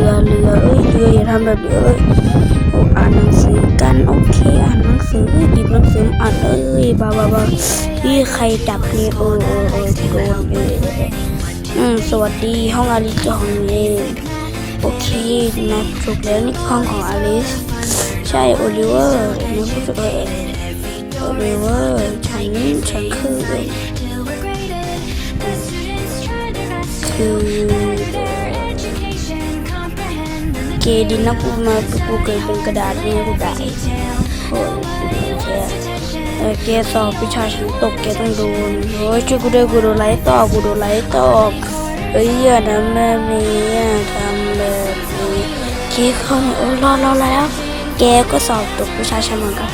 รือเรือเอ้ยเรืออย่าทำแบบเรือเอ้ยโอ้อ่านหนังสือกันโอเคอ่านหนังสือหยิบหนังสืออ่านเอ้ยบ้าบ้าบ้าที่ใครจับนี่เออเออเออโดนเอออืมสวัสดีห้องอลิซของเองโอเคนะถูกแล้วนี่ห้องของอลิสใช่โอลิเวอร์นะพูดถูกเออโอลิเวอร์ฉันฉันคือคือ เกดินนะกูมากูเกิดเป็นกระดาษนี่กูได้โอ้ยแกเออแกสอบวิชาฉันตกแกต้องโดนโอ้ยช่วยกูด้วยกูโดนไล่ตอบกูโดนไล่ตอบเอ้ยอย่าทำแบบนี้อย่าทำแบบนี้เกเขาเนี่ยเออรอรอแล้วแกก็สอบตกวิชาฉันเหมือนกัน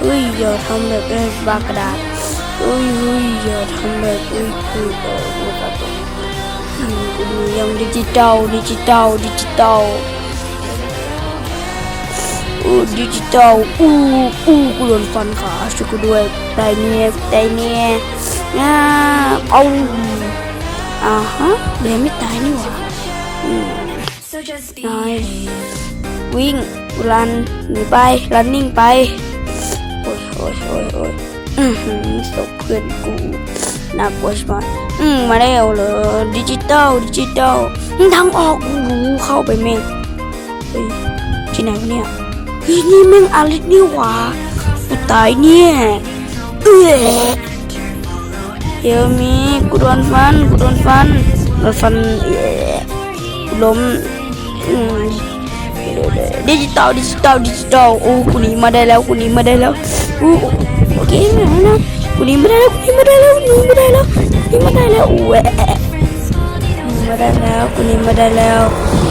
เอ้ยอย่าทำแบบนี้บากระดาษเอ้ยเอ้ยอย่าทำแบบเอ้ยคือเออกูจะตกอืมกูดูยังดิจิตอลดิจิตอลดิจิตอล ดิจิตอลอู้อู้กูโดนฟันขาช่วยกูด้วยได้เนี่ยได้เนี่ยนะเอาอ่าฮะเดี๋ยวไม่ตายนี่หว่าอืมนายวิ่งรันหนีไปรันนิ่งไป โอ้ยโอ้ยโอ้ยโอ้ยอือหือศพเพื่อนกูน่ากลัวใช่ไหมอืมมาแล้วเหรอดิจิตอลดิจิตอลทางออกโอ้โหเข้าไปแม่งเฮ้ยที่ไหนวะเนี่ย เฮ้ยนี่แม่งอลิสนี่หว่ากูตายเนี่ยเอ้ยเดี๋ยวมีกูโดนฟันกูโดนฟันโดนฟันเอ้ยกูล้มอืมดิจิตอลดิจิตอลดิจิตอลโอ้กูหนีมาได้แล้วกูหนีมาได้แล้วอู้โอเคไม่เอานะกูหนีมาได้แล้วกูหนีมาได้แล้วกูหนีมาได้แล้วหนีมาได้แล้วอู้แหวะมาได้แล้วกูหนีมาได้แล้ว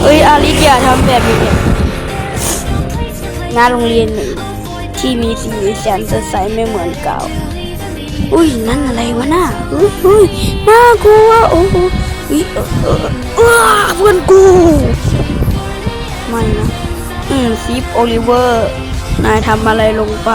เอ้ยอาลิสอย่าทำแบบนี้ หน้าโรงเรียนหนึ่งที่มีสีสันสดใสไม่เหมือนเก่า อุ้ยนั่นอะไรวะน่าอุ้ยอุ้ยน่ากลัวโอ้โหอุ้ยเออเออเออเพื่อนกูไม่นะอืมซีฟโอลิเวอร์ นายทำอะไรลงไป